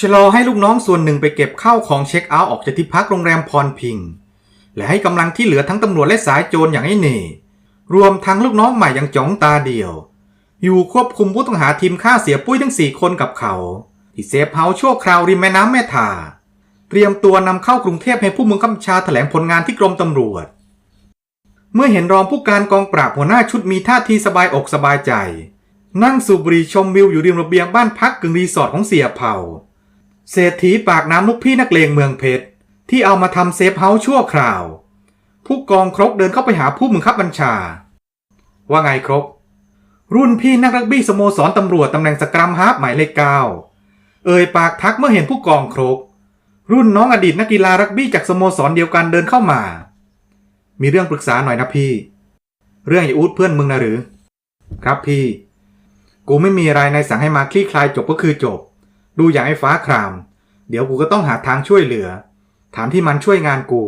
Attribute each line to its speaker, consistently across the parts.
Speaker 1: ชะลอให้ลูกน้องส่วนหนึ่งไปเก็บข้าวของเช็คเอาท์ออกจากที่พักโรงแรมพรพิงค์และให้กำลังที่เหลือทั้งตำรวจและสายโจรอย่างไอ้เน่รวมทั้งลูกน้องใหม่อย่างจ๋องตาเดียว อยู่ควบคุมผู้ต้องหาทีมฆ่าเสียปุ้ยทั้งสี่คนกับเขา ที่เซฟเฮาชั่วคราวริมแม่น้ำแม่ทาเตรียมตัวนำเข้ากรุงเทพให้ผู้มึงคับชาแถลงผลงานที่กรมตำรวจ เมื่อเห็นรองผู้การกองปราบหัวหน้าชุดมีท่าทีสบายอกสบายใจ นั่งสูบบุหรี่ชมวิวอยู่ริมระเบียงบ้านพักกึ่งรีสอร์ทของเสียเผ่า เศรษฐีปากน้ำลูกพี่นักเลงเมืองเพชรที่เอามาทำเซฟเฮาส์ชั่วคราว ผู้กองครกเดินเข้าไปหาผู้มึงคับบัญชา ว่าไงครก รุ่นพี่นักรักบี้สโมสรตำรวจตำแหน่งสกรัมฮาร์ฟหมายเลขเก้าเอ่ยปากทักเมื่อเห็นผู้กองครก รุ่นน้องอดีตนักกีฬารักบี้จากสโมสรเดียวกันเดินเข้ามา มีเรื่องปรึกษาหน่อยนะพี่ เรื่องไอ้อูดเพื่อนมึงนะหรือ ครับพี่ กูไม่มีอะไรในายสั่งให้มาคลี่คลายจบก็คือจบ ดูอย่างไอ้ฟ้าคราม เดี๋ยวกูก็ต้องหาทางช่วยเหลือ ถามที่มันช่วยงานกู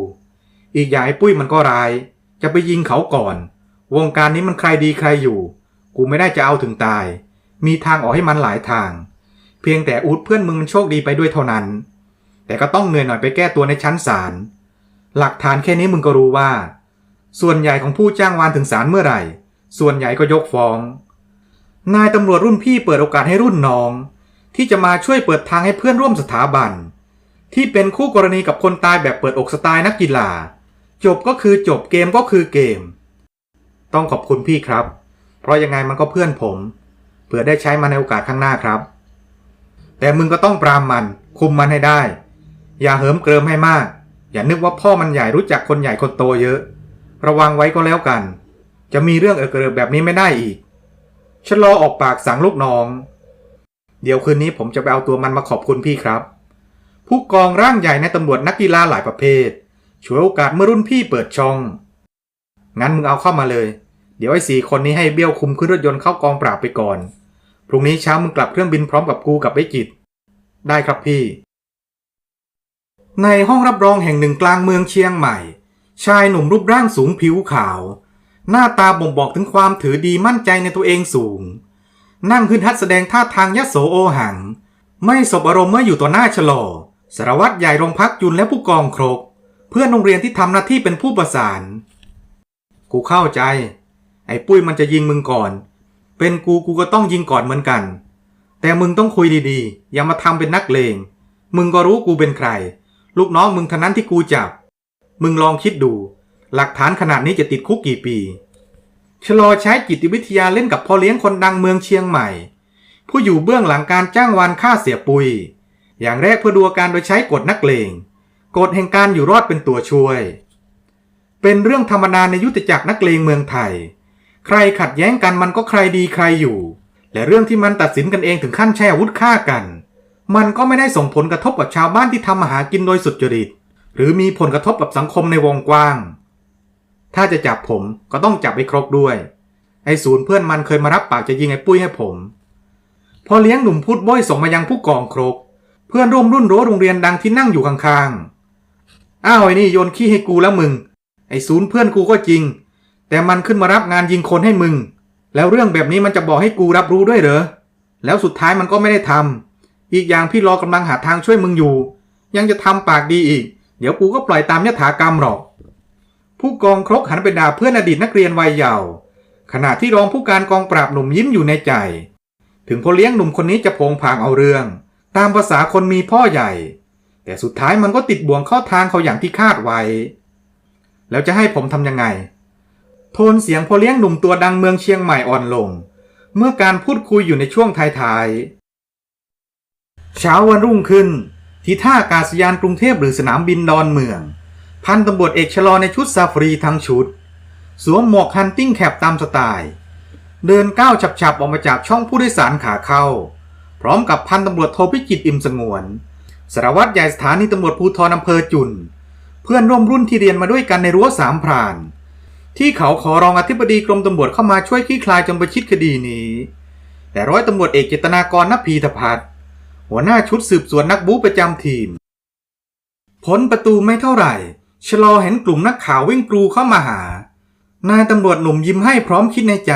Speaker 1: อีกอย่างไอ้ปุ้ยมันก็ร้าย จะไปยิงเขาก่อน วงการนี้มันใครดีใครอยู่ กูไม่ได้จะเอาถึงตาย มีทางออกให้มันหลายทาง เพียงแต่อูดเพื่อนมึงมันโชคดีไปด้วยเท่านั้น แต่ก็ต้องเหนื่อยหน่อยไปแก้ตัวในชั้นศาล หลักฐานแค่นี้มึงก็รู้ว่า ส่วนใหญ่ของผู้จ้างวานถึงศาลเมื่อไหร่ ส่วนใหญ่ก็ยกฟ้อง นายตำรวจรุ่นพี่เปิดโอกาสให้รุ่นน้อง ที่จะมาช่วยเปิดทางให้เพื่อนร่วมสถาบัน ที่เป็นคู่กรณีกับคนตายแบบเปิดอกสไตล์นักกีฬา จบก็คือจบเกมก็คือเกม ต้องขอบคุณพี่ครับ เพราะยังไงมันก็เพื่อนผมเผื่อได้ใช้มันในโอกาสข้างหน้าครับ แต่มึงก็ต้องปรามมัน คุมมันให้ได้ อย่าเหิมเกริมให้มาก อย่านึกว่าพ่อมันใหญ่รู้จักคนใหญ่คนโตเยอะ ระวังไว้ก็แล้วกัน จะมีเรื่องเออเกริบแบบนี้ไม่ได้อีกชะลอออกปากสั่งลูกน้อง เดี๋ยวคืนนี้ผมจะไปเอาตัวมันมาขอบคุณพี่ครับ ผู้กองร่างใหญ่ในตำรวจนักกีฬาหลายประเภทช่วยโอกาสเมื่อรุ่นพี่เปิดช่อง งั้นมึงเอาเข้ามาเลย เดี๋ยวไอ้สี่คนนี้ให้เบี้ยวคุมขึ้นรถยนต์เข้ากองปราบไปก่อน พรุ่งนี้เช้ามึงกลับเครื่องบินพร้อมกับกูกับไอ้จิต ได้ครับพี่ ในห้องรับรองแห่งหนึ่งกลางเมืองเชียงใหม่ ชายหนุ่มรูปร่างสูงผิวขาว หน้าตาบ่งบอกถึงความถือดีมั่นใจในตัวเองสูง นั่งขึ้นทัดแสดงท่าทางยโสโอหัง ไม่สบอารมณ์เมื่ออยู่ต่อหน้าชะลอสารวัตรใหญ่โรงพักจุนและผู้กองครก เพื่อนโรงเรียนที่ทำหน้าที่เป็นผู้ประสาน กูเข้าใจ ไอ้ปุ้ยมันจะยิงมึงก่อน เป็นกูกูก็ต้องยิงก่อนเหมือนกัน แต่มึงต้องคุยดีๆ อย่ามาทำเป็นนักเลง มึงก็รู้กูเป็นใคร ลูกน้องมึงท่านั้นที่กูจับ มึงลองคิดดู หลักฐานขนาดนี้จะติดคุกกี่ปี ชะลอใช้จิตวิทยาเล่นกับพ่อเลี้ยงคนดังเมืองเชียงใหม่ ผู้อยู่เบื้องหลังการจ้างวานฆ่าเสียปุย อย่างแรกเพื่อดูอาการโดยใช้กฎนักเลงกฎแห่งการอยู่รอดเป็นตัวช่วย เป็นเรื่องธรรมดาในยุทธจักรนักเลงเมืองไทย ใครขัดแย้งกันมันก็ใครดีใครอยู่ และเรื่องที่มันตัดสินกันเองถึงขั้นใช้อาวุธฆ่ากัน มันก็ไม่ได้ส่งผลกระทบกับชาวบ้านที่ทำมาหากินโดยสุจริต หรือมีผลกระทบกับสังคมในวงกว้าง ถ้าจะจับผมก็ต้องจับไอ้ครกด้วย ไอ้ศูนย์เพื่อนมันเคยมารับปากจะยิงไอ้ปุ้ยให้ผม พอเลี้ยงหนุ่มพูดบ้อยส่งมายังผู้กองครก เพื่อนร่วมรุ่นรั้วโรงเรียนดังที่นั่งอยู่ข้างๆ อ้าวไอ้นี่โยนขี้ให้กูแล้วมึง ไอ้ศูนย์เพื่อนกูก็จริง แต่มันขึ้นมารับงานยิงคนให้มึง แล้วเรื่องแบบนี้มันจะบอกให้กูรับรู้ด้วยเหรอ แล้วสุดท้ายมันก็ไม่ได้ทำอีกอย่างพี่รอกำลังหาทางช่วยมึงอยู่ ยังจะทำปากดีอีก เดี๋ยวกูก็ปล่อยตามยถากรรมหรอก ผู้กองครกหันไปด่าเพื่อนอดีตนักเรียนวัยเยาว์ขณะที่รองผู้การกองปราบหนุ่มยิ้มอยู่ในใจ ถึงพอเลี้ยงหนุ่มคนนี้จะโผงผางเอาเรื่อง ตามภาษาคนมีพ่อใหญ่ แต่สุดท้ายมันก็ติดบ่วงเข้าทางเขาอย่างที่คาดไว้ แล้วจะให้ผมทำยังไง โทนเสียงพอเลี้ยงหนุ่มตัวดังเมืองเชียงใหม่อ่อนลง เมื่อการพูดคุยอยู่ในช่วงท้ายๆเช้าวันรุ่งขึ้น ที่ท่าอากาศยานกรุงเทพหรือสนามบินดอนเมือง พันตำรวจเอกชะลอในชุดซาฟรีทั้งชุด สวมหมวกฮันติ้งแคปตามสไตล์ เดินก้าวฉับๆ ออกมาจากช่องผู้โดยสารขาเข้า พร้อมกับพันตำรวจโทพิจิตรอิมสงวน สารวัตรใหญ่สถานีตำรวจภูธรอำเภอจุน เพื่อนร่วมรุ่นที่เรียนมาด้วยกันในรั้วสามพราน ที่เขาขอรองอธิบดีกรมตำรวจเข้ามาช่วยคลี่คลายจงประชิดคดีนี้ แต่ร้อยตำรวจเอกเจตนากรนพีธพัฒน์หัวหน้าชุดสืบสวนนักบู๊ประจำทีมพ้นประตูไม่เท่าไหร่ ชะลอเห็นกลุ่มนักข่าววิ่งกรูเข้ามาหา นายตำรวจหนุ่มยิ้มให้พร้อมคิดในใจ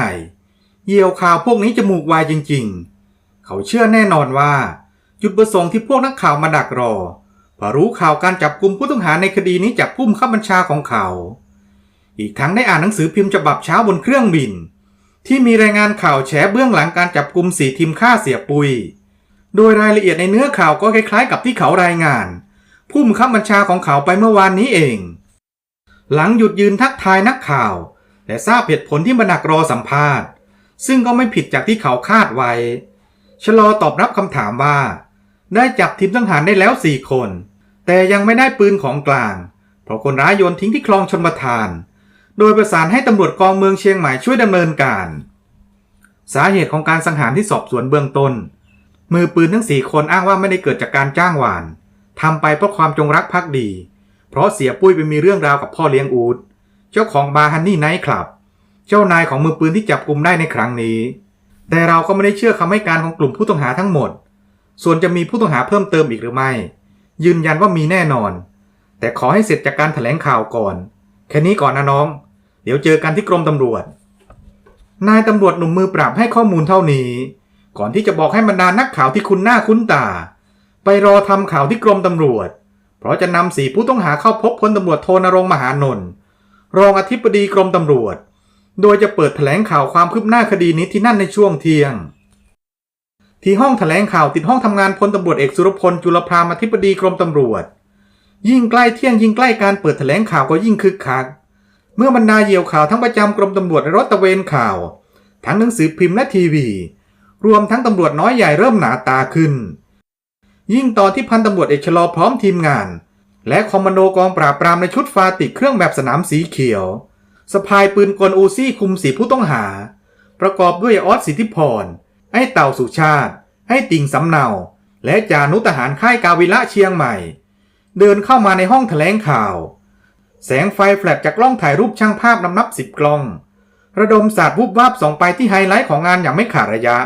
Speaker 1: เหยี่ยวข่าวพวกนี้จมูกวายจริงๆ เขาเชื่อแน่นอนว่า จุดประสงค์ที่พวกนักข่าวมาดักรอพรารู้ข่าวการจับกลุ่มผู้ต้องหาในคดีนี้จากผู้บังคับบัญชาของเขา อีกทั้งได้อ่านหนังสือพิมพ์ฉบับเช้าบนเครื่องบิน ที่มีรายงานข่าวแฉเบื้องหลังการจับกลุ่มสี่ทีมฆ่าเสียปุย โดยรายละเอียดในเนื้อข่าวก็คล้ายๆ กับที่เขารายงาน ผู้บังคับบัญชาของเขาไปเมื่อวานนี้เอง หลังหยุดยืนทักทายนักข่าว และทราบเหตุผลที่มาดักรอสัมภาษณ์ ซึ่งก็ไม่ผิดจากที่เขาคาดไว้ชะลอตอบรับคำถามว่า ได้จับทีมสังหารได้แล้วสี่คน แต่ยังไม่ได้ปืนของกลาง เพราะคนร้ายโยนทิ้งที่คลองชนประทาน โดยประสานให้ตำรวจกองเมืองเชียงใหม่ช่วยดำเนินการ สาเหตุของการสังหารที่สอบสวนเบื้องต้น มือปืนทั้งสี่คนอ้างว่าไม่ได้เกิดจากการจ้างหวาน ทำไปเพราะความจงรักภักดี เพราะเสียปุ้ยไปมีเรื่องราวกับพ่อเลี้ยงอูดเจ้าของบาร์ฮันนี่ไนท์คลับ เจ้านายของมือปืนที่จับกลุ่มได้ในครั้งนี้ แต่เราก็ไม่ได้เชื่อคำให้การของกลุ่มผู้ต้องหาทั้งหมด ส่วนจะมีผู้ต้องหาเพิ่มเติมอีกหรือไม่ ยืนยันว่ามีแน่นอน แต่ขอให้เสร็จจากการแถลงข่าวก่อน แค่นี้ก่อนนะน้อง เดี๋ยวเจอกันที่กรมตำรวจ นายตำรวจหนุ่มมือปราบให้ข้อมูลเท่านี้ ก่อนที่จะบอกให้บรรดานักข่าวที่คุ้นหน้าคุ้นตา ไปรอทำข่าวที่กรมตำรวจ เพราะจะนำสีผู้ต้องหาเข้าพบพลตำรวจโทนรงมหานนท์รองอธิบดีกรมตำรวจ โดยจะเปิดแถลงข่าวความคืบหน้าคดีนี้ที่นั่นในช่วงเที่ยง ที่ห้องแถลงข่าวติดห้องทำงานพลตำรวจเอกสุรพลจุลพรามอธิบดีกรมตำรวจ ยิ่งใกล้เที่ยงยิ่งใกล้การเปิดแถลงข่าวก็ยิ่งคึกคัก เมื่อบรรดาเหยี่ยวข่าวทั้งประจำกรมตำรวจและรถตะเวนข่าว ทั้งหนังสือพิมพ์และทีวี รวมทั้งตำรวจน้อยใหญ่เริ่มหนาตาขึ้น ยิ่งตอนที่พันตำรวจเอกชลอพร้อมทีมงาน และคอมมานโดกองปราบปรามในชุดฟาติกเครื่องแบบสนามสีเขียวสะพายปืนกลอูซี่คุมสีผู้ต้องหา ประกอบด้วยออสสิทธิพร ไอ้เต่าสุชาติ ไอ้ติ่งสำเนา และจานุทหารค่ายกาวิละเชียงใหม่ เดินเข้ามาในห้องแถลงข่าว แสงไฟแฟลชจากกล้องถ่ายรูปช่างภาพนำนับสิบกล้อง ระดมสาดวุบวาบส่องไปที่ไฮไลท์ของงานอย่างไม่ขาดระยะ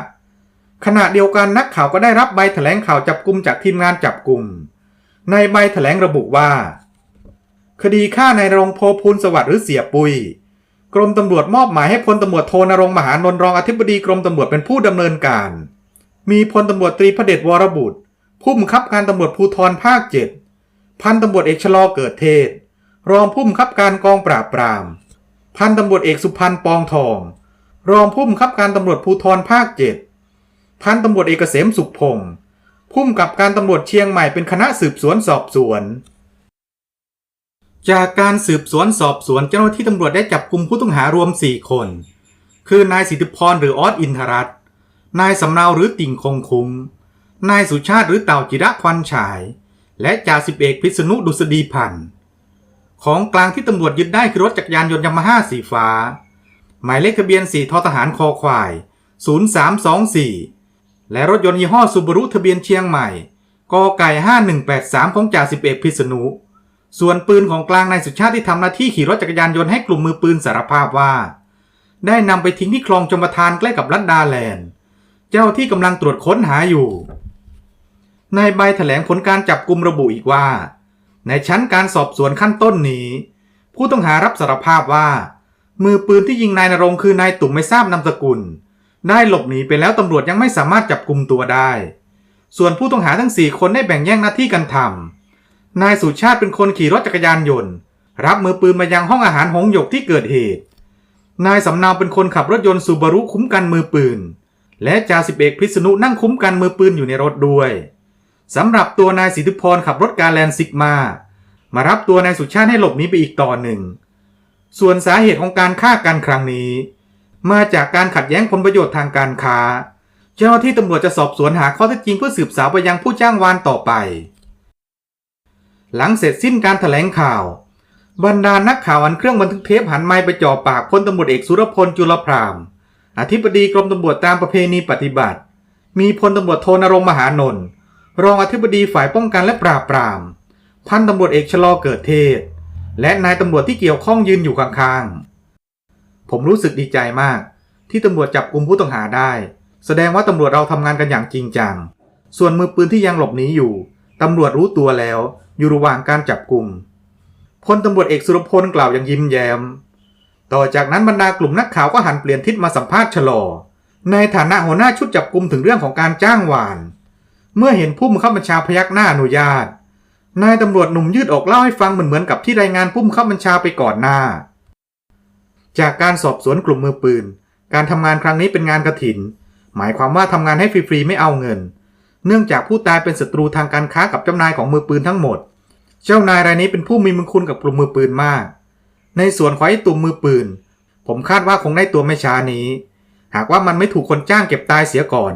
Speaker 1: ขณะเดียวกันนักข่าวก็ได้รับใบแถลงข่าวจับกลุ่มจากทีมงานจับกลุ่ม ในใบแถลงระบุว่า คดีฆ่านายนรงโพพูลสวัสดิ์หรือเสียปุย กรมตำรวจมอบหมายให้พลตำรวจโทนรงมหานนท์รองอธิบดีกรมตำรวจเป็นผู้ดำเนินการ มีพลตำรวจตรีพระเดชวรบุตร ผู้บังคับการตำรวจภูธรภาคเจ็ดพันตำรวจเอกชะลอเกิดเทศ รองผู้บังคับการกองปราบปราม พันตำรวจเอกสุพันธ์ปองทอง รองผู้บังคับการตำรวจภูธรภาคเจ็ด พันตำรวจเอกเกษมสุขพงศ์ผู้กำกับการตำรวจเชียงใหม่เป็นคณะสืบสวนสอบสวน จากการสืบสวนสอบสวนเจ้าหน้าที่ตำรวจได้จับกลุ่มผู้ต้องหารวม 4 คน คือนายสิทธิพรหรือออสอินทรัตนายสำเนาหรือติ่งคงคุ้ม นายสุชาติหรือเต่าจิระควันฉาย และจ่าสิบเอกพิษณุดุษฎีพันธ์ของกลางที่ตำรวจยึดได้คือรถจักรยานยนต์ยามาฮ่าสีฟ้า หมายเลขทะเบียน 4ทอทหารคอควาย 0324 และรถยนต์ยี่ห้อซูบารุทะเบียนเชียงใหม่กไก่5183 ของจ่าสิบเอกพิษณุ ส่วนปืนของกลางนายสุชาติที่ทำหน้าที่ขี่รถจักรยานยนต์ให้กลุ่มมือปืนสารภาพว่า ได้นำไปทิ้งที่คลองชมประทานใกล้กับรัดดาแลนด์ เจ้าที่กำลังตรวจค้นหาอยู่ ในใบแถลงผลการจับกลุ่มระบุอีกว่า ในชั้นการสอบสวนขั้นต้นนี้ ผู้ต้องหารับสารภาพว่า มือปืนที่ยิงนายนรงค์คือนายตุ่มไม่ทราบนามสกุล ได้หลบหนีไปแล้วตำรวจยังไม่สามารถจับกลุ่มตัวได้ ส่วนผู้ต้องหาทั้ง 4 คนได้แบ่งแย่งหน้าที่กันทำนายสุชาติเป็นคนขี่รถจักรยานยนต์ รับมือปืนมายังห้องอาหารหงหยกที่เกิดเหตุ นายสำนาวเป็นคนขับรถยนต์ซูบารุคุ้มกันมือปืน และจ่าสิบเอกพิษณุนั่งคุ้มกันมือปืนอยู่ในรถด้วยสำหรับตัวนายสิทธิพรขับรถการแลนซิกมา มารับตัวนายสุชาติให้หลบหนีไปอีกต่อหนึ่ง ส่วนสาเหตุของการฆ่ากันครั้งนี้ มาจากการขัดแย้งผลประโยชน์ทางการค้า เจ้าหน้าที่ตำรวจจะสอบสวนหาข้อเท็จจริงเพื่อสืบสาวไปยังผู้จ้างวานต่อไป หลังเสร็จสิ้นการถแถลงข่าว บรรดานักข่าวอันเครื่องบันทึกเทปหันไม้ไปจ่อปากพลตำรวจเอกสุรพลจุลพรามอธิบดีกรมตำรวจตามประเพณีปฏิบัติ มีพลตำรวจโทนรงมหานนท์รองอธิบดีฝ่ายป้องกันและปราบปราม พันตำรวจเอกชะลอเกิดเทศ และนายตำรวจที่เกี่ยวข้องยืนอยู่ข้างๆ ผมรู้สึกดีใจมาก ที่ตำรวจจับกลุ่มผู้ต้องหาได้ แสดงว่าตำรวจเราทำงานกันอย่างจริงจัง ส่วนมือปืนที่ยังหลบหนีอยู่ตำรวจรู้ตัวแล้ว อยู่ระหว่างการจับกลุ่มพลตำรวจเอกสุรพลกล่าวอย่างยิ้มแย้ม ต่อจากนั้นบรรดากลุ่มนักข่าวก็หันเปลี่ยนทิศมาสัมภาษณ์ชะลอ ในฐานะหัวหน้าชุดจับกลุ่มถึงเรื่องของการจ้างวาน เมื่อเห็นผู้บังคับบัญชาพยักหน้าอนุญาต นายตำรวจหนุ่มยืดอกเล่าให้ฟังเหมือนเหมือนกับที่รายงานผู้บังคับบัญชาไปก่อนหน้า จากการสอบสวนกลุ่มมือปืน การทำงานครั้งนี้เป็นงานกระถิน หมายความว่าทำงานให้ฟรีๆไม่เอาเงิน เนื่องจากผู้ตายเป็นศัตรูทางการค้ากับเจ้านายของมือปืนทั้งหมด เจ้านายรายนี้เป็นผู้มีมึงคุณกับกลุ่มมือปืนมาก ในส่วนของไอ้ตุ่มมือปืน ผมคาดว่าคงได้ตัวไม่ช้านี้ หากว่ามันไม่ถูกคนจ้างเก็บตายเสียก่อน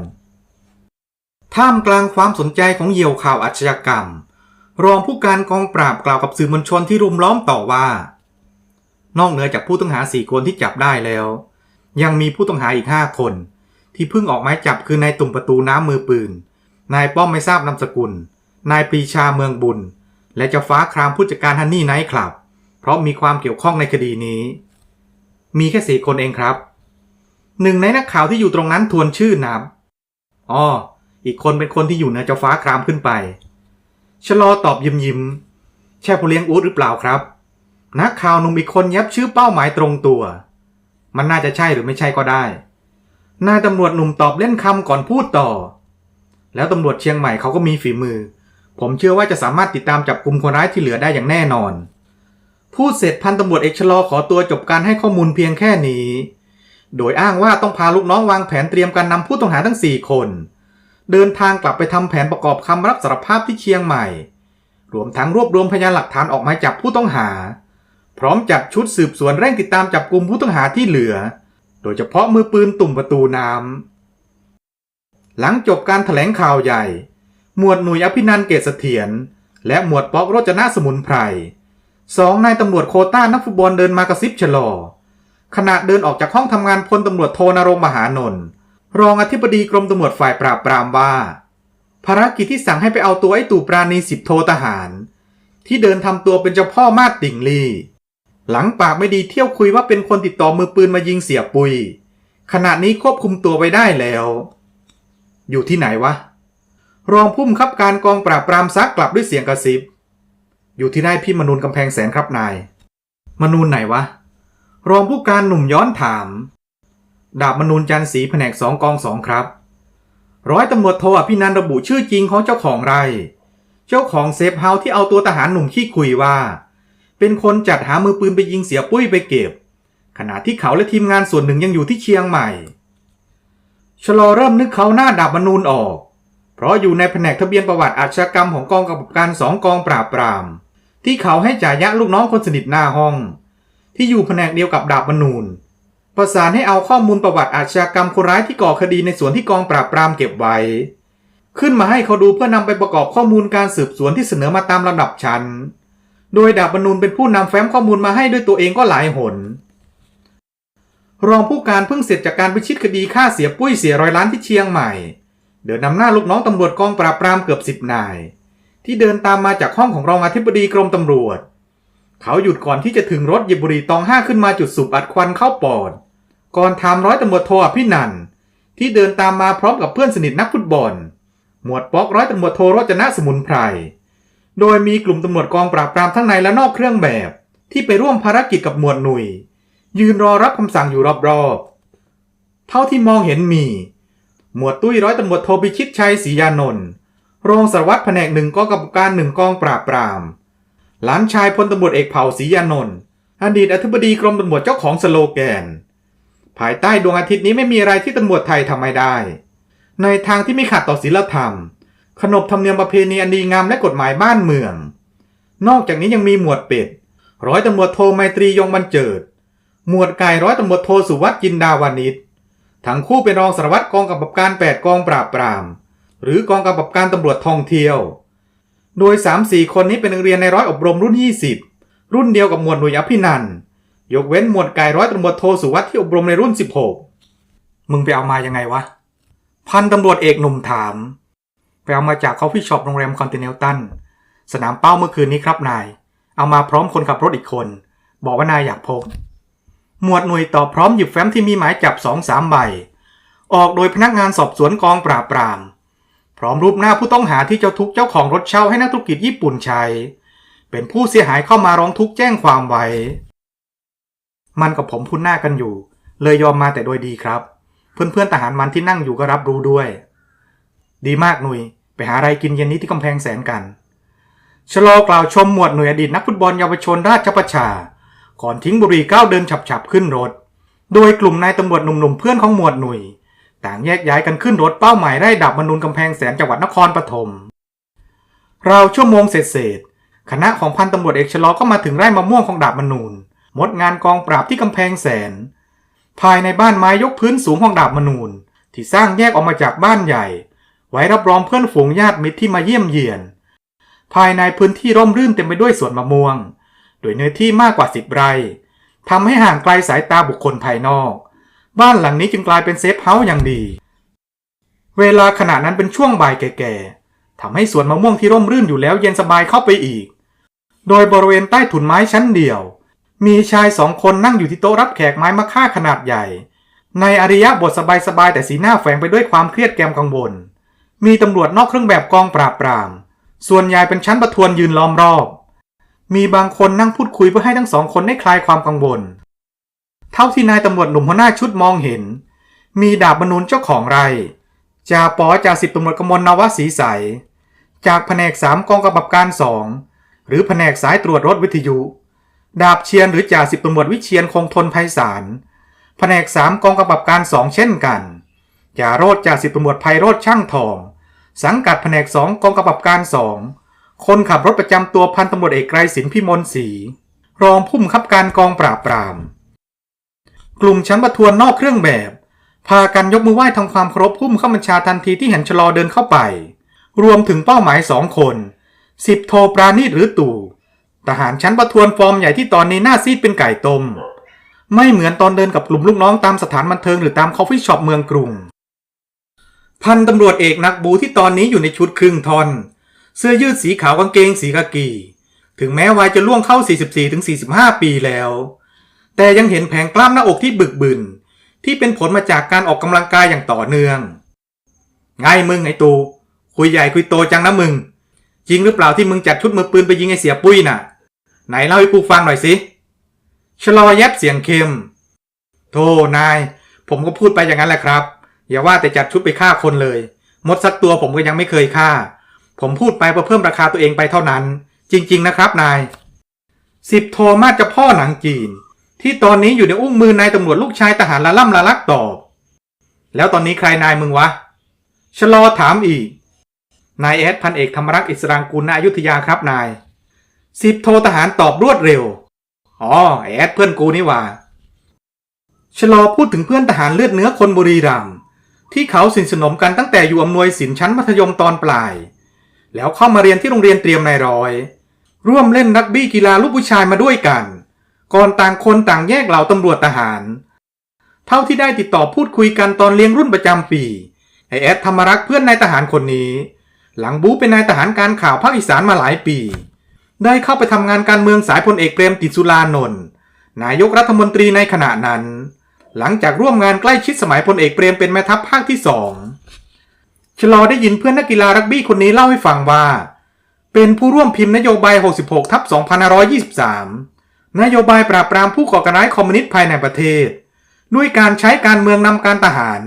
Speaker 1: ท่ามกลางความสนใจของเหยี่ยวข่าวอาชญากรรม รองผู้การกองปราบกล่าวกับสื่อมวลชนที่รุมล้อมต่อว่า นอกเหนือจากผู้ต้องหาสี่คนที่จับได้แล้ว ยังมีผู้ต้องหาอีกห้าคน ที่เพิ่งออกหมายจับคือนายตุ่มประตูน้ำมือปืน นายป้อมไม่ทราบนามสกุล นายปรีชาเมืองบุญ และเจ้าฟ้าครามผู้จัดการฮันนี่ไนท์คลับ เพราะมีความเกี่ยวข้องในคดีนี้ มีแค่สี่คนเองครับหนึ่งในนักข่าวที่อยู่ตรงนั้นทวนชื่อนับอ๋ออีกคนเป็นคนที่อยู่เหนือเจ้าฟ้าครามขึ้นไปชะลอตอบยิ้มยิ้มๆใช่ผู้เลี้ยงอูดหรือเปล่าครับ นักข่าวหนุ่มอีกคนยับชื่อเป้าหมายตรงตัว มันน่าจะใช่หรือไม่ใช่ก็ได้ นายตำรวจหนุ่มตอบเล่นคำก่อนพูดต่อ แล้วตำรวจเชียงใหม่เขาก็มีฝีมือ ผมเชื่อว่าจะสามารถติดตามจับกลุ่มคนร้ายที่เหลือได้อย่างแน่นอน พูดเสร็จพันตำรวจเอกชะลอขอตัวจบการให้ข้อมูลเพียงแค่นี้ โดยอ้างว่าต้องพาลูกน้องวางแผนเตรียมการนำผู้ต้องหาทั้ง4คน เดินทางกลับไปทำแผนประกอบคำรับสารภาพที่เชียงใหม่ รวมทั้งรวบรวมพยานหลักฐานออกหมายจับผู้ต้องหา พร้อมจัดชุดสืบสวนเร่งติดตามจับกลุ่มผู้ต้องหาที่เหลือ โดยเฉพาะมือปืนตุ่มประตูน้ำ หลังจบการถแถลงข่าวใหญ่ หมวดหนุ่ยอภินันเกษเสถียรและหมวดป๊อกโรจนะสมุนไพรสองนายตำรวจโคต้านักฟุตบอลเดินมากระซิบชะลอ ขณะเดินออกจากห้องทำงานพลตำรวจโทนรงมหานนท์รองอธิบดีกรมตำรวจฝ่ายปราบปรามว่า ภารกิจที่สั่งให้ไปเอาตัวไอ้ตู่ปราณีสิบโททหาร ที่เดินทำตัวเป็นเจ้าพ่อมาดติ่งลี่ หลังปากไม่ดีเที่ยวคุยว่าเป็นคนติดต่อมือปืนมายิงเสียปุย ขณะนี้ควบคุมตัวไว้ได้แล้ว อยู่ที่ไหนวะ รองผู้บังคับการกองปราบปรามซักกลับด้วยเสียงกระซิบ อยู่ที่ได้พี่มนูนกำแพงแสนครับนาย มนูนไหนวะ รองผู้การหนุ่มย้อนถาม ดาบมนูนจันทร์สีแผนกสองกองสองครับ ร้อยตำรวจโทอภินันระบุชื่อจริงของเจ้าของไร เจ้าของเซฟเฮาส์ที่เอาตัวทหารหนุ่มขี้คุยว่า เป็นคนจัดหามือปืนไปยิงเสียปุ้ยไปเก็บ ขณะที่เขาและทีมงานส่วนหนึ่งยังอยู่ที่เชียงใหม่ชะลอเริ่มนึกเขาหน้าดาบมนูนออก เพราะอยู่ในแผนกทะเบียนประวัติอาชญากรรมของกองกำกับการสองกองปราบปราม ที่เขาให้จ่ายะลูกน้องคนสนิทหน้าห้อง ที่อยู่แผนกเดียวกับดาบมนูนประสานให้เอาข้อมูลประวัติอาชญากรรมคนร้ายที่ก่อคดีในส่วนที่กองปราบปรามเก็บไว้ ขึ้นมาให้เขาดูเพื่อนำไปประกอบข้อมูลการสืบสวนที่เสนอมาตามลำดับชั้น โดยดาบมนูนเป็นผู้นำแฟ้มข้อมูลมาให้ด้วยตัวเองก็หลายหน รองผู้การเพิ่งเสร็จจากการไปชิดคดีฆ่าเสียปุ้ยเสียร้อยล้านที่เชียงใหม่ เดินนำหน้าลูกน้องตำรวจกองปราบปรามเกือบสิบนาย ที่เดินตามมาจากห้องของรองอธิบดีกรมตำรวจ เขาหยุดก่อนที่จะถึงรถหยิบบุหรี่ตองห้าขึ้นมาจุดสูบอัดควันเข้าปอด ก่อนถามร้อยตำรวจโทอภินันท์ที่เดินตามมาพร้อมกับเพื่อนสนิทนักฟุตบอล หมวดป๊อกร้อยตำรวจโทรจนะสมุนไพร โดยมีกลุ่มตำรวจกองปราบปรามทั้งในและนอกเครื่องแบบ ที่ไปร่วมภารกิจกับหมวดหนุ่ย ยืนรอรับคำสั่งอยู่รอบๆ เท่าที่มองเห็นมี หมวดตุ้ยร้อยตำรวจโทพิชิตชัยศรียานนท์รองสารวัตรแผนกหนึ่งกองกำกับการหนึ่งกองปราบปราม หลานชายพลตำรวจเอกเผ่าศรียานนท์อดีตอธิบดีกรมตำรวจเจ้าของสโลแกน ภายใต้ดวงอาทิตย์นี้ไม่มีอะไรที่ตำรวจไทยทำไม่ได้ ในทางที่ไม่ขัดต่อศีลธรรม ขนบธรรมเนียมประเพณีอันดีงามและกฎหมายบ้านเมือง นอกจากนี้ยังมีหมวดเป็ด ร้อยตำรวจโทไมตรียงบรรเจิด หมวดไก่ร้อยตำรวจโทสุวัสด์จินดาวานิชทั้งคู่เป็นรองสารวัตรกองกำกับการ 8 กองปราบปราม หรือกองกำกับการตำรวจท่องเที่ยว โดย 3-4 คนนี้เป็นนักเรียนในร้อยอบรมรุ่น 20 รุ่นเดียวกับหมวดหนุ่ยอภินันยกเว้นหมวดไก่ร้อยตำรวจโทสุวัสด์ที่อบรมในรุ่น 16 มึงไปเอามายังไงวะ พันตำรวจเอกหนุ่มถาม ไปเอามาจากคอฟฟี่ช็อปโรงแรมคอนติเนลตันสนามเป้าเมื่อคืนนี้ครับนาย เอามาพร้อมคนขับรถอีกคน บอกว่านายอยากพบ หมวดหน่วยตอบพร้อมหยิบแฟ้มที่มีหมายจับสองสามใบ ออกโดยพนักงานสอบสวนกองปราบปราม พร้อมรูปหน้าผู้ต้องหาที่เจ้าทุกเจ้าของรถเช่าให้นักธุรกิจญี่ปุ่นใช้ เป็นผู้เสียหายเข้ามาร้องทุกข์แจ้งความไว้ มันกับผมคุ้นหน้ากันอยู่ เลยยอมมาแต่โดยดีครับ เพื่อนๆทหารมันที่นั่งอยู่ก็รับรู้ด้วย ดีมากหนุย ไปหาอะไรกินเย็นนี้ที่กำแพงแสนกันชะลอกล่าวชมหมวดหน่วยอดีตนักฟุตบอลเยาวชนราชประชา ก่อนทิ้งบุรีก้าวเดินฉับๆขึ้นรถ โดยกลุ่มนายตำรวจหนุ่มๆเพื่อนของหมวดหนุ่ยต่างแยกย้ายกันขึ้นรถเป้าหมายไร่ดับมนุนกำแพงแสนจังหวัดนครปฐมเราชั่วโมงเศษๆคณะของพันตำรวจเอกชะลอก็มาถึงไร่มะม่วงของดาบมนูนมดงานกองปราบที่กำแพงแสน ภายในบ้านไม้ยกพื้นสูงของดาบมนูนที่สร้างแยกออกมาจากบ้านใหญ่ ไว้รับรองเพื่อนฝูงญาติมิตรที่มาเยี่ยมเยียน ภายในพื้นที่ร่มรื่นเต็มไปด้วยสวนมะม่วง โดยเนื้อที่มากกว่าสิบไร่ทำให้ห่างไกลสายตาบุคคลภายนอก บ้านหลังนี้จึงกลายเป็นเซฟเฮาส์อย่างดี เวลาขณะนั้นเป็นช่วงบ่ายแก่ๆทำให้สวนมะม่วงที่ร่มรื่นอยู่แล้วเย็นสบายเข้าไปอีก โดยบริเวณใต้ถุนไม้ชั้นเดียว มีชายสองคนนั่งอยู่ที่โต๊ะรับแขกไม้มะค่าขนาดใหญ่ ในอริยะบทสบายๆแต่สีหน้าแฝงไปด้วยความเครียดแกมกังวล มีตำรวจนอกเครื่องแบบกองปราบปราม ส่วนใหญ่เป็นชั้นประทวนยืนล้อมรอบ มีบางคนนั่งพูดคุยเพื่อให้ทั้งสองคนได้คลายความกังวล เท่าที่นายตำรวจหนุ่มหัวหน้าชุดมองเห็น มีดาบบรรนุนเจ้าของไรจ่าปอจ่าสิบตำรวจกมลนวศรีใส จากแผนกสามกองกำกับการสองหรือแผนกสายตรวจรถวิทยุ ดาบเชียนหรือจ่าสิบตำรวจวิเชียนคงทนไพศาลแผนกสามกองกำกับการสองเช่นกัน จ่าโรดจ่าสิบตำรวจไพโรดช่างทอง สังกัดแผนกสองกองกำกับการสองคนขับรถประจำตัวพันตำรวจเอกไกรศิลป์พิมลศรีรองผู้บังคับการกองปราบปราม กลุ่มชั้นประทวนนอกเครื่องแบบ พากันยกมือไหว้ทำความเคารพผู้บังคับบัญชาทันทีที่เห็นชะลอเดินเข้าไป รวมถึงเป้าหมายสองคนสิบโทปราณีตหรือตู่ทหารชั้นประทวนฟอร์มใหญ่ที่ตอนนี้หน้าซีดเป็นไก่ต้มไม่เหมือนตอนเดินกับกลุ่มลูกน้องตามสถานบันเทิงหรือตามคอฟฟี่ช็อปเมืองกรุง พันตำรวจเอกนักบูที่ตอนนี้อยู่ในชุดครึ่งทอนเสื้อยืดสีขาวกางเกงสีกากี ถึงแม้วัยจะล่วงเข้า 44-45 ปีแล้ว แต่ยังเห็นแผงกล้ามหน้าอกที่บึกบึน ที่เป็นผลมาจากการออกกำลังกายอย่างต่อเนื่อง ไงมึงไอ้ตู คุยใหญ่คุยโตจังนะมึง จริงหรือเปล่าที่มึงจัดชุดมือปืนไปยิงไอ้เสียปุ้ยน่ะ ไหนเล่าให้กูฟังหน่อยสิชะลอแยบเสียงเข้มโธ่นาย ผมก็พูดไปอย่างนั้นแหละครับ อย่าว่าแต่จัดชุดไปฆ่าคนเลย มดสักตัวผมก็ยังไม่เคยฆ่า ผมพูดไปเพื่อเพิ่มราคาตัวเองไปเท่านั้น จริง ๆ นะครับนายสิบโทมาสจะพ่อหนังจีน ที่ตอนนี้อยู่ในอุ้งมือนายตำรวจลูกชายทหารละล่ำละลักตอบแล้วตอนนี้ใครนายมึงวะชะลอถามอีก นายแอดพันเอกธรรมรักษ์อิสรางกุลณอยุธยาครับนายสิบโททหารตอบรวดเร็ว อ๋อไอ้แอดเพื่อนกูนี่ว่าชะลอพูดถึงเพื่อนทหารเลือดเนื้อคนบุรีรัม ที่เขาสนิทสนมกันตั้งแต่อยู่อำนวยสินชั้นมัธยมตอนปลาย แล้วเข้ามาเรียนที่โรงเรียนเตรียมนายร้อย ร่วมเล่นรักบี้กีฬาลูกผู้ชายมาด้วยกัน ก่อนต่างคนต่างแยกเหล่าตำรวจทหาร เท่าที่ได้ติดต่อพูดคุยกันตอนเลี้ยงรุ่นประจำปีไอแอดธรรมรักเพื่อนนายทหารคนนี้ หลังบู๊เป็นนายทหารการข่าวภาคอีสานมาหลายปี ได้เข้าไปทำงานการเมืองสายพลเอกเปรมติดสุรานนท์นายกรัฐมนตรีในขณะนั้น หลังจากร่วมงานใกล้ชิดสมัยพลเอกเปรมเป็นแม่ทัพภาคที่สองชลอได้ยินเพื่อนนักกีฬารักบี้คนนี้เล่าให้ฟังว่า เป็นผู้ร่วมพิมพ์นโยบาย 66 ทับ 2523 นโยบายปราบปรามผู้ก่อการร้ายคอมมิวนิสต์ภายในประเทศ ด้วยการใช้การเมืองนำการทหาร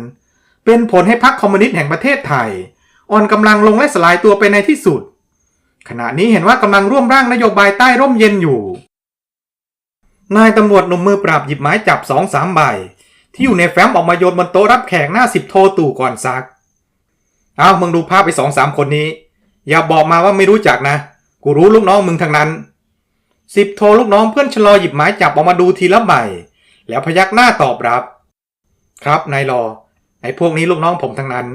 Speaker 1: เป็นผลให้พรรคคอมมิวนิสต์แห่งประเทศไทย อ่อนกำลังลงและสลายตัวไปในที่สุด ขณะนี้เห็นว่ากำลังร่วมร่างนโยบายใต้ร่มเย็นอยู่นายตำรวจหนุ่มมือปราบหยิบไม้จับสองสามใบ ที่อยู่ในแฟ้มออกมาโยนบนโต๊ะรับแขกหน้าสิบโทตู่ก่อนซัก เอามึงดูภาพไปสองสามคนนี้ อย่าบอกมาว่าไม่รู้จักนะ กูรู้ลูกน้องมึงทั้งนั้น สิบโทลูกน้องเพื่อนชะลอหยิบไม้จับออกมาดูทีละใบแล้วพยักหน้าตอบรับ ครับนายรอ ไอ้พวกนี้ลูกน้องผมทั้งนั้น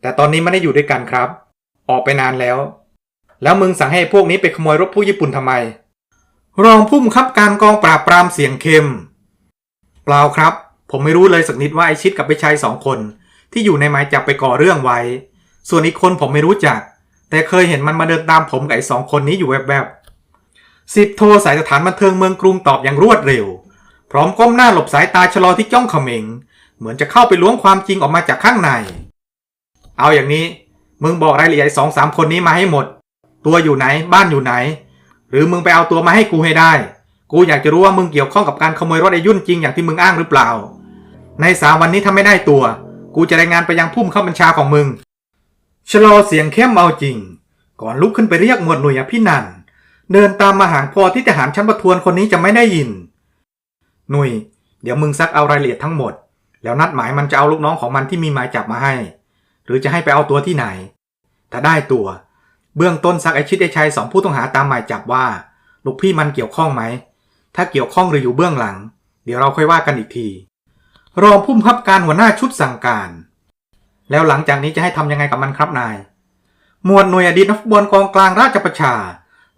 Speaker 1: แต่ตอนนี้ไม่ได้อยู่ด้วยกันครับ ออกไปนานแล้ว แล้วมึงสั่งให้พวกนี้ไปขโมยรถผู้ญี่ปุ่นทำไม รองผู้บังคับการกองปราบปรามเสียงเข้มเปล่าครับ ผมไม่รู้เลยสักนิดว่าไอชิดกับไอชัยสองคน ที่อยู่ในหมายจับไปก่อเรื่องไว้ ส่วนอีกคนผมไม่รู้จัก แต่เคยเห็นมันมาเดินตามผมกับไอสองคนนี้อยู่แวบๆสิบโทสายสถานบันเทิงเมืองกรุงตอบอย่างรวดเร็ว พร้อมก้มหน้าหลบสายตาชะลอที่จ้องเขม็ง เหมือนจะเข้าไปล้วงความจริงออกมาจากข้างใน เอาอย่างนี้ มึงบอกรายละเอียดสองสามคนนี้มาให้หมด ตัวอยู่ไหน บ้านอยู่ไหน หรือมึงไปเอาตัวมาให้กูให้ได้ กูอยากจะรู้ว่ามึงเกี่ยวข้องกับการขโมยรถไอ้ยุ่นจริงอย่างที่มึงอ้างหรือเปล่า ในสามวันนี้ถ้าไม่ได้ตัว กูจะรายงานไปยังผู้บังคับบัญชาของมึง ชะลอเสียงเข้มเอาจริง ก่อนลุกขึ้นไปเรียกหมวดหนุ่ยอภินันเดินตามมาหางพอที่ทหารชั้นประทวนคนนี้จะไม่ได้ยิน หนุยเดี๋ยวมึงซักเอารายละเอียดทั้งหมด แล้วนัดหมายมันจะเอาลูกน้องของมันที่มีหมายจับมาให้ หรือจะให้ไปเอาตัวที่ไหน ถ้าได้ตัว เบื้องต้นซักไอชิดไอชัยสองผู้ต้องหาตามหมายจับว่า ลูกพี่มันเกี่ยวข้องไหม ถ้าเกี่ยวข้องหรืออยู่เบื้องหลัง เดี๋ยวเราค่อยว่ากันอีกที รองผู้บังคับการหัวหน้าชุดสั่งการ แล้วหลังจากนี้จะให้ทำยังไงกับมันครับนาย หมวดหน่วยอดีตนักฟุตบอลกองกลางราชประชา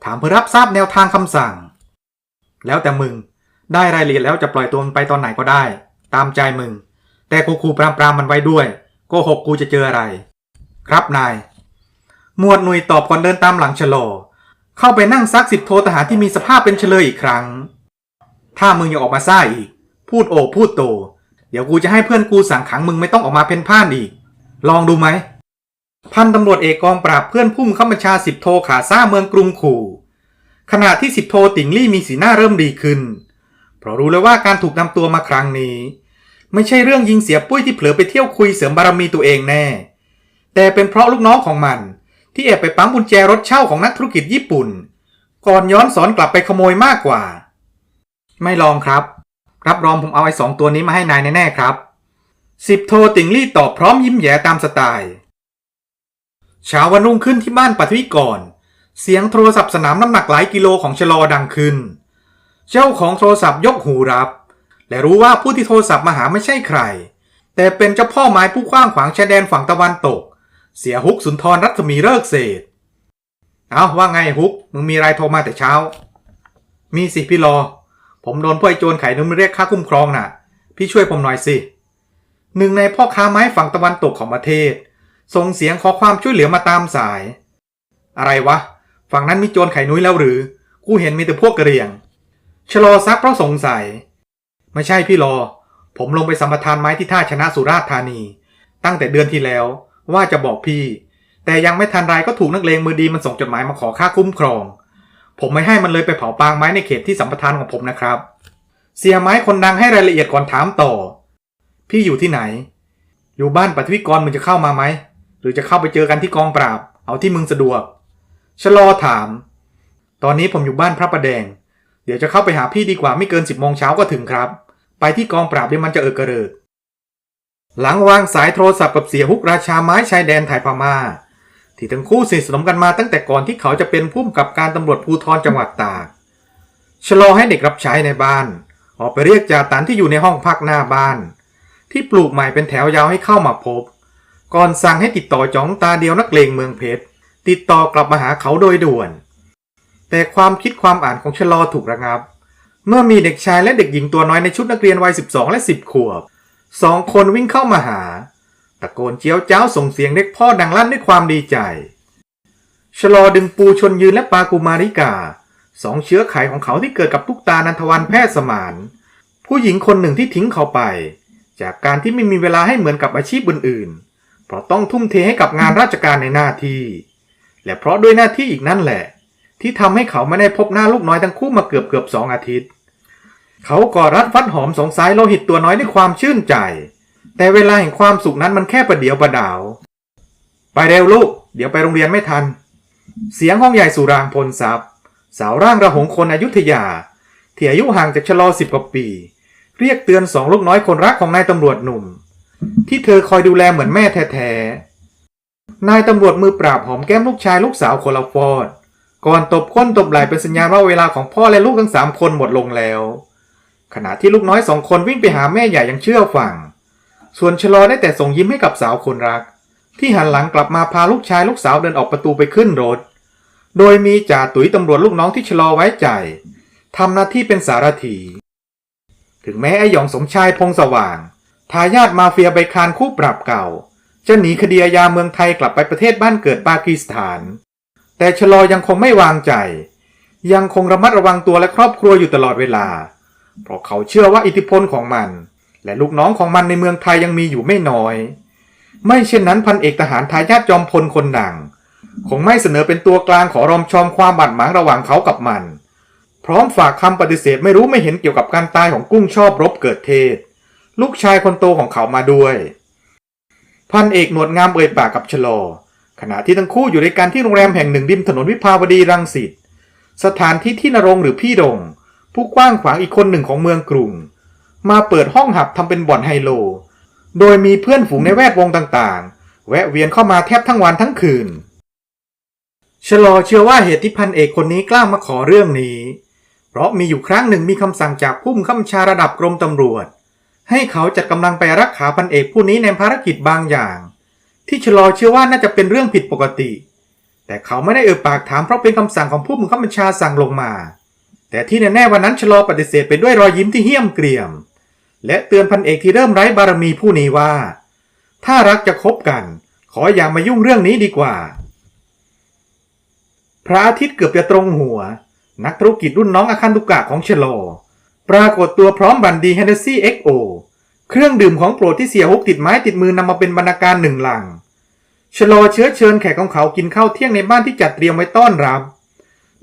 Speaker 1: ถามเพื่อรับทราบแนวทางคำสั่ง แล้วแต่มึง ได้รายละเอียดแล้วจะปล่อยตัวมันไปตอนไหนก็ได้ ตามใจมึง แต่กูคูปรามปรามมันไว้ด้วยโกหกกูจะเจออะไร ครับนาย หมวดหน่วยตอบก่อนเดินตามหลังชะลอเข้าไปนั่งซักสิบโททหารที่มีสภาพเป็นเฉลยอีกครั้ง ถ้ามึงยังออกมาซ่าอีก พูดโอพูดโต เดี๋ยวกูจะให้เพื่อนกูสั่งขังมึงไม่ต้องออกมาเพ่นพ่านอีก ลองดูไหม พันตำรวจเอกกองปราบเพื่อนพุ่มข้าบัญชาสิบโทขาซ่าเมืองกรุงขู่ขณะที่สิบโทติ่งลี่มีสีหน้าเริ่มดีขึ้น เพราะรู้แล้วว่าการถูกนำตัวมาครั้งนี้ ไม่ใช่เรื่องยิงเสียปุ้ยที่เผลอไปเที่ยวคุยเสริมบารมีตัวเองแน่ แต่เป็นเพราะลูกน้องของมัน ที่แอบไปปั๊มกุญแจรถเช่าของนักธุรกิจญี่ปุ่น ก่อนย้อนสอนกลับไปขโมยมากกว่า ไม่ลองครับ รับรองผมเอาไอ้สองตัวนี้มาให้นายแน่ๆครับสิบโทติ่งลี่ตอบพร้อมยิ้มแย้ตามสไตล์เช้าวันรุ่งขึ้นที่บ้านปัทวิกร เสียงโทรศัพท์สนามน้ำหนักหลายกิโลของชะลอดังขึ้น เจ้าของโทรศัพท์ยกหูรับ และรู้ว่าผู้ที่โทรศัพท์มาหาไม่ใช่ใคร แต่เป็นเจ้าพ่อไม้ผู้กว้างขวางชายแดนฝั่งตะวันตก เสียฮุกสุนทรรัศมีเลิกเศษเอาว่าไงฮุกมึงมีอะไรโทรมาแต่เช้า มีสิพี่รอ ผมโดนพวกไอ้โจรไข่นุ่มเรียกค่าคุ้มครองน่ะ พี่ช่วยผมหน่อยสิหนึ่งในพ่อค้าไม้ฝั่งตะวันตกของประเทศ ส่งเสียงขอความช่วยเหลือมาตามสาย อะไรวะ ฝั่งนั้นมีโจรไข่นุ้ยแล้วหรือ กูเห็นมีแต่พวกกระเรียง ชะลอซักเพราะสงสัย ไม่ใช่พี่รอ ผมลงไปสัมปทานไม้ที่ท่าชนะสุราษฎร์ธานี ตั้งแต่เดือนที่แล้ว ว่าจะบอกพี่ แต่ยังไม่ทันไรก็ถูกนักเลงมือดีมันส่งจดหมายมาขอค่าคุ้มครอง ผมไม่ให้มันเลยไปเผาปางไม้ในเขตที่สัมปทานของผมนะครับ เสียไม้คนดังให้รายละเอียดก่อนถามต่อ พี่อยู่ที่ไหน อยู่บ้านปัทวิกรมึงจะเข้ามาไหม หรือจะเข้าไปเจอกันที่กองปราบ เอาที่มึงสะดวก ชะลอถาม ตอนนี้ผมอยู่บ้านพระประแดง เดี๋ยวจะเข้าไปหาพี่ดีกว่าไม่เกินสิบโมงเช้าก็ถึงครับ ไปที่กองปราบเดี๋ยวมันจะเออกระเริกหลังวางสายโทรศัพท์กับเสียฮุกราชาไม้ชายแดนไทยพม่า ที่ทั้งคู่สนิทสนมกันมาตั้งแต่ก่อนที่เขาจะเป็นผู้กำกับการตำรวจภูธรจังหวัดตากชะลอให้เด็กรับใช้ในบ้าน ออกไปเรียกจ่าตันที่อยู่ในห้องพักหน้าบ้าน ที่ปลูกใหม่เป็นแถวยาวให้เข้ามาพบ ก่อนสั่งให้ติดต่อจ้องตาเดียวนักเลงเมืองเพชรติดต่อกลับมาหาเขาโดยด่วน แต่ความคิดความอ่านของชะลอถูกระงับ เมื่อมีเด็กชายและเด็กหญิงตัวน้อยในชุดนักเรียนวัย 12 และ 10 ขวบสองคนวิ่งเข้ามาหา ตะโกนเจียวจ้าวส่งเสียงเรียกพ่อดังลั่นด้วยความดีใจชะลอดึงปูชนยืนและปากุมาริกา สองเชื้อไขของเขาที่เกิดกับทุกตานันทวันแพทย์สมาน ผู้หญิงคนหนึ่งที่ทิ้งเขาไป จากการที่ไม่มีเวลาให้เหมือนกับอาชีพอื่นๆ เพราะต้องทุ่มเทให้กับงานราชการในหน้าที่ และเพราะด้วยหน้าที่อีกนั่นแหละ ที่ทำให้เขาไม่ได้พบหน้าลูกน้อยทั้งคู่มาเกือบเกือบสองอาทิตย์ เขากอดรัดฟัดหอมสองสายโลหิตตัวน้อยด้วยความชื่นใจ แต่เวลาแห่งความสุขนั้นมันแค่ประเดียวประดาว ไปเร็วลูก เดี๋ยวไปโรงเรียนไม่ทัน เสียงห้องใหญ่สุรางพลทรัพย์ สาวร่างระหงคนอยุธยาที่อายุห่างจากชะลอสิบกว่าปี เรียกเตือนสองลูกน้อยคนรักของนายตำรวจหนุ่ม ที่เธอคอยดูแลเหมือนแม่แท้ๆนายตำรวจมือปราบหอมแก้มลูกชายลูกสาวคนละฟอดก่อนตบก้นตบไหลเป็นสัญญาณว่าเวลาของพ่อและลูกทั้งสามคนหมดลงแล้ว ขณะที่ลูกน้อยสองคนวิ่งไปหาแม่ใหญ่ย่างเชื่อฟัง ส่วนชะลอได้แต่ส่งยิ้มให้กับสาวคนรัก ที่หันหลังกลับมาพาลูกชายลูกสาวเดินออกประตูไปขึ้นรถ โดยมีจ่าตุ๋ยตำรวจลูกน้องที่ชะลอไว้ใจทำหน้าที่เป็นสารถี ถึงแม้ไอหยองสมชายพงสว่าง ทายาทมาเฟียใบคานคู่ปรับเก่า จะหนีคดีอาญาเมืองไทยกลับไปประเทศบ้านเกิดปากีสถาน แต่ชะลอยังคงไม่วางใจ ยังคงระมัดระวังตัวและครอบครัวอยู่ตลอดเวลา เพราะเขาเชื่อว่าอิทธิพลของมัน และลูกน้องของมันในเมืองไทยยังมีอยู่ไม่น้อย ไม่เช่นนั้นพันเอกทหารทายาทจอมพลคนดัง คงไม่เสนอเป็นตัวกลางขอรอมชอมความบาดหมางระหว่างเขากับมัน พร้อมฝากคำปฏิเสธไม่รู้ไม่เห็นเกี่ยวกับการตายของกุ้งชอบรบเกิดเทศ ลูกชายคนโตของเขามาด้วย พันเอกหนวดงามเอ่ยปากกับชะลอ ขณะที่ทั้งคู่อยู่ด้วยกันที่โรงแรมแห่งหนึ่งริมถนนวิภาวดีรังสิตสถานที่ที่นรงหรือพี่ดง ผู้กว้างขวางอีกคนหนึ่งของเมืองกรุง มาเปิดห้องหับทำเป็นบ่อนไฮโล โดยมีเพื่อนฝูงในแวดวงต่างๆ แวะเวียนเข้ามาแทบทั้งวันทั้งคืนชะลอเชื่อว่าเหตุที่พันเอกคนนี้กล้ามาขอเรื่องนี้ เพราะมีอยู่ครั้งหนึ่งมีคำสั่งจากผู้บังคับชาระดับกรมตำรวจ ให้เขาจัดกำลังไปรักษาพันเอกผู้นี้ในภารกิจบางอย่าง ที่ชะลอเชื่อว่าน่าจะเป็นเรื่องผิดปกติ แต่เขาไม่ได้เอ่ยปากถามเพราะเป็นคำสั่งของผู้บังคับบัญชาสั่งลงมา แต่ที่แน่ๆวันนั้นชะลอปฏิเสธไปด้วยรอยยิ้มที่เหี้ยมเกรียม และเตือนพันเอกที่เริ่มไร้บารมีผู้นี้ว่า ถ้ารักจะคบกัน ขออย่ามายุ่งเรื่องนี้ดีกว่า พระอาทิตย์เกือบจะตรงหัว นักธุรกิจรุ่นน้องอาคันตุกะของชะลอปรากฏตัวพร้อมบันดีเฮนเดซี่เอ็กโอเครื่องดื่มของโปรดที่เสียฮุกติดไม้ติดมือนำมาเป็นบรรณาการหนึ่งหลังชะลอเชื้อเชิญแขกของเขากินข้าวเที่ยงในบ้านที่จัดเตรียมไว้ต้อนรับ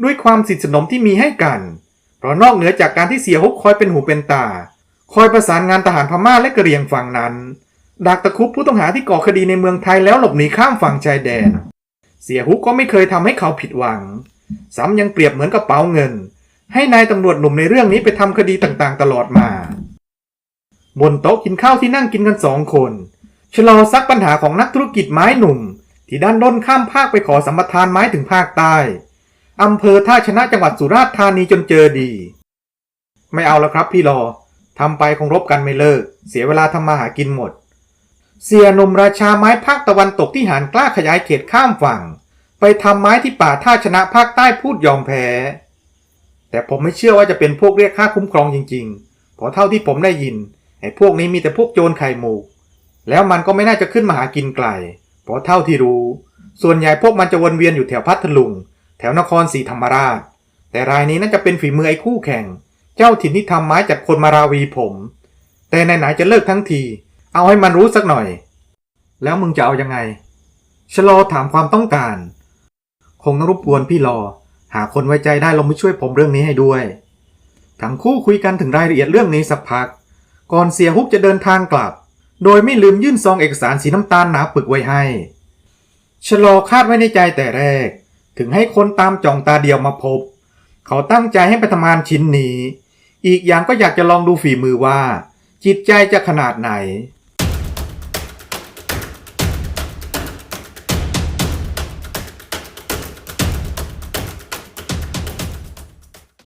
Speaker 1: ด้วยความสิทสนมที่มีให้กัน เพราะนอกเหนือจากการที่เสียฮุกคอยเป็นหูเป็นตา คอยประสานงานทหารพม่าและกะเหรี่ยงฝั่งนั้น ดักตะคุบผู้ต้องหาที่ก่อคดีในเมืองไทยแล้วหลบหนีข้ามฝั่งชายแดน เสียฮุกก็ไม่เคยทำให้เขาผิดหวัง ซ้ำยังเปรียบเหมือนกระเป๋าเงิน ให้นายตำรวจหนุ่มในเรื่องนี้ไปทำคดีต่างๆ ตลอดมา บนโต๊ะกินข้าวที่นั่งกินกันสองคนชะลอซักปัญหาของนักธุรกิจไม้หนุ่ม ที่ด้านด้นข้ามภาคไปขอสัมปทานไม้ถึงภาคใต้อำเภอท่าชนะจังหวัดสุราษฎร์ธานีจนเจอดี ไม่เอาแล้วครับพี่รอ ทำไปคงรบกันไม่เลิก เสียเวลาทำมาหากินหมด เสียหนุ่มราชาไม้ภาคตะวันตกที่หารกล้าขยายเขตข้ามฝั่ง ไปทำไม้ที่ป่าท่าชนะภาคใต้พูดยอมแพ้ แต่ผมไม่เชื่อว่าจะเป็นพวกเรียกค่าคุ้มครองจริงๆเพราะเท่าที่ผมได้ยินไอ้พวกนี้มีแต่พวกโจรไข่หมูก แล้วมันก็ไม่น่าจะขึ้นมาหากินไกล เพราะเท่าที่รู้ ส่วนใหญ่พวกมันจะวนเวียนอยู่แถวพัทลุง แถวนครศรีธรรมราช แต่รายนี้น่าจะเป็นฝีมือไอ้คู่แข่ง เจ้าถิ่นที่ทำไม้จากคนมาราวีผม แต่ไหนๆจะเลิกทั้งที เอาให้มันรู้สักหน่อย แล้วมึงจะเอายังไงชะลอถามความต้องการ คงต้องรบกวนพี่รอ หาคนไว้ใจได้ลงมาช่วยผมเรื่องนี้ให้ด้วย ทั้งคู่คุยกันถึงรายละเอียดเรื่องนี้สักพัก ก่อนเสียฮุกจะเดินทางกลับ โดยไม่ลืมยื่นซองเอกสารสีน้ำตาลหนาปึกไว้ให้ชะลอคาดไว้ในใจแต่แรก ถึงให้คนตามจ่องตาเดียวมาพบเขาตั้งใจให้ไปทำงานชิ้นนี้ อีกอย่างก็อยากจะลองดูฝีมือว่า จิตใจจะขนาดไหน